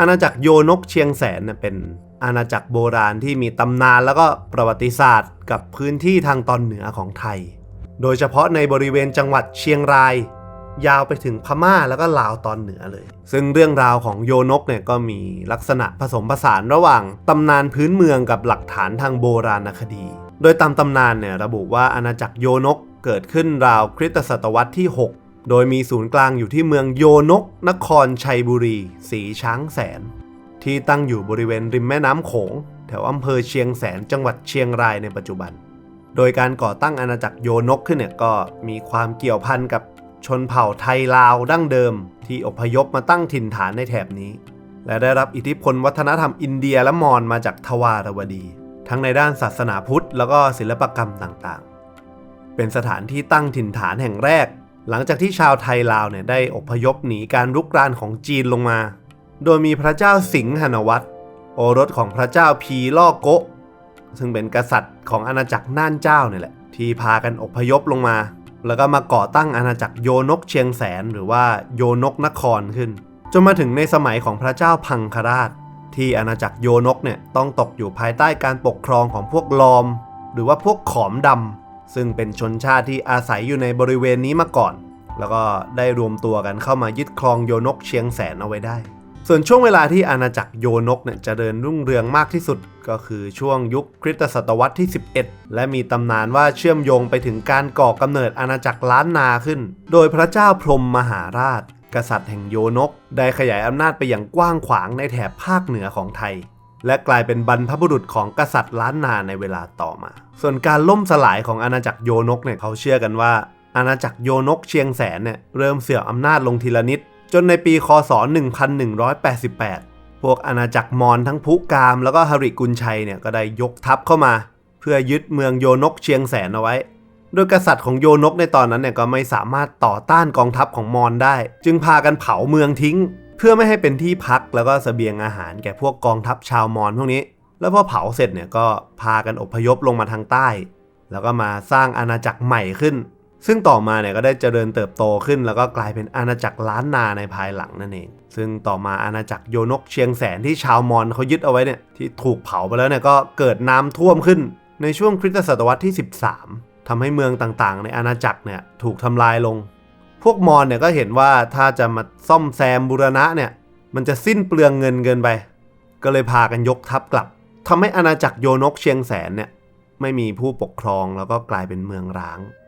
อาณาจักรโยนกเชียงแสนเป็นอาณาจักรโบราณที่มีตำนานแล้วก็ประวัติศาสตร์ กับพื้นที่ทางตอนเหนือของไทย โดยเฉพาะในบริเวณจังหวัดเชียงราย ยาวไปถึงพม่าแล้วก็ลาวตอนเหนือเลย ซึ่งเรื่องราวของโยนกเนี่ยก็มีลักษณะผสมผสานระหว่างตำนานพื้นเมืองกับหลักฐานทางโบราณคดี โดยตามตำนานเนี่ยระบุว่าอาณาจักรโยนกเกิดขึ้นราวคริสตศตวรรษที่ 6 โดยมีศูนย์กลางอยู่ที่เมืองโยนก นครชัยบุรี สีช้างแสน ที่ตั้งอยู่บริเวณริมแม่น้ำโขง แถวอำเภอเชียงแสนจังหวัดเชียงรายในปัจจุบัน โดยการก่อตั้งอาณาจักรโยนกขึ้นเนี่ยก็มีความเกี่ยวพันกับชนเผ่าไทยลาวดั้งเดิม ที่อพยพมาตั้งถิ่นฐานในแถบนี้ และได้รับอิทธิพลวัฒนธรรมอินเดียและมอญมาจากทวารวดี ทั้งในด้านศาสนาพุทธ แล้วก็ศิลปกรรมต่างๆ เป็นสถานที่ตั้งถิ่นฐานแห่งแรก หลังจากที่ชาวไทยลาวเนี่ยได้อพยพหนีการรุกรานของจีนลงมา โดยมีพระเจ้าสิงหนวัตรโอรสของพระเจ้าพีล่อโกะซึ่งเป็นกษัตริย์ของอาณาจักรน่านเจ้าเนี่ยแหละ ที่พากันอพยพลงมา แล้วก็มาก่อตั้งอาณาจักรโยนกเชียงแสนหรือว่าโยนกนครขึ้น จนมาถึงในสมัยของพระเจ้าพังคราช ที่อาณาจักรโยนกเนี่ยต้องตกอยู่ภายใต้การปกครองของพวกลอม หรือว่าพวกขอมดำ ซึ่งเป็นชนชาติที่อาศัยอยู่ในบริเวณนี้มาก่อน แล้วก็ได้รวมตัวกันเข้ามายึดครองโยนกเชียงแสนเอาไว้ได้ ส่วนช่วงเวลาที่อาณาจักรโยนกเนี่ยจเจริญรุ่งเรืองมากที่สุด ก็คือช่วงยุคคริสตศตวรรษที่ 11 และมีตำนานว่าเชื่อมโยงไปถึงการก่อกำเนิดอาณาจักรล้านนาขึ้น โดยพระเจ้าพรหมมหาราช กษัตริย์แห่งโยนก ได้ขยายอำนาจไปอย่างกว้างขวางในแถบภาคเหนือของไทย และกลายเป็นบรรพบุรุษของกษัตริย์ล้านนาในเวลาต่อมา ส่วนการล่มสลายของอาณาจักรโยนกเนี่ยเขาเชื่อกันว่า อาณาจักรโยนกเชียงแสนเนี่ยเริ่มเสื่อมอำนาจลงทีละนิด จนในปีคศ 1188 พวกอาณาจักรมอญทั้งพุกาม แล้วก็หริกุลชัยเนี่ยก็ได้ยกทัพเข้ามา เพื่อยึดเมืองโยนกเชียงแสนเอาไว้โดยกษัตริย์ของโยนกในตอนนั้นเนี่ยก็ไม่สามารถต่อต้านกองทัพของมอญได้ จึงพากันเผาเมืองทิ้ง เพื่อไม่ให้เป็นที่พักแล้วก็เสบียงอาหารแก่พวกกองทัพชาวมอญพวกนี้ แล้วพอเผาเสร็จเนี่ยก็พากันอพยพลงมาทางใต้ แล้วก็มาสร้างอาณาจักรใหม่ขึ้น ซึ่งต่อมาเนี่ยก็ได้เจริญเติบโตขึ้น แล้วก็กลายเป็นอาณาจักรล้านนาในภายหลังนั่นเอง ซึ่งต่อมาอาณาจักรโยนกเชียงแสนที่ชาวมอญเขายึดเอาไว้เนี่ยที่ถูกเผาไปแล้วเนี่ยก็เกิดน้ำท่วมขึ้น ในช่วงคริสตศตวรรษที่ 13ทำให้เมืองต่างๆ ในอาณาจักรเนี่ยถูกทำลายลง พวกมอญเนี่ยก็เห็นว่าถ้าจะมาซ่อมแซมบูรณะเนี่ย มันจะสิ้นเปลืองเงินเกินไป ก็เลยพากันยกทัพกลับทำให้อาณาจักรโยนกเชียงแสนเนี่ยไม่มีผู้ปกครองแล้วก็กลายเป็นเมืองร้าง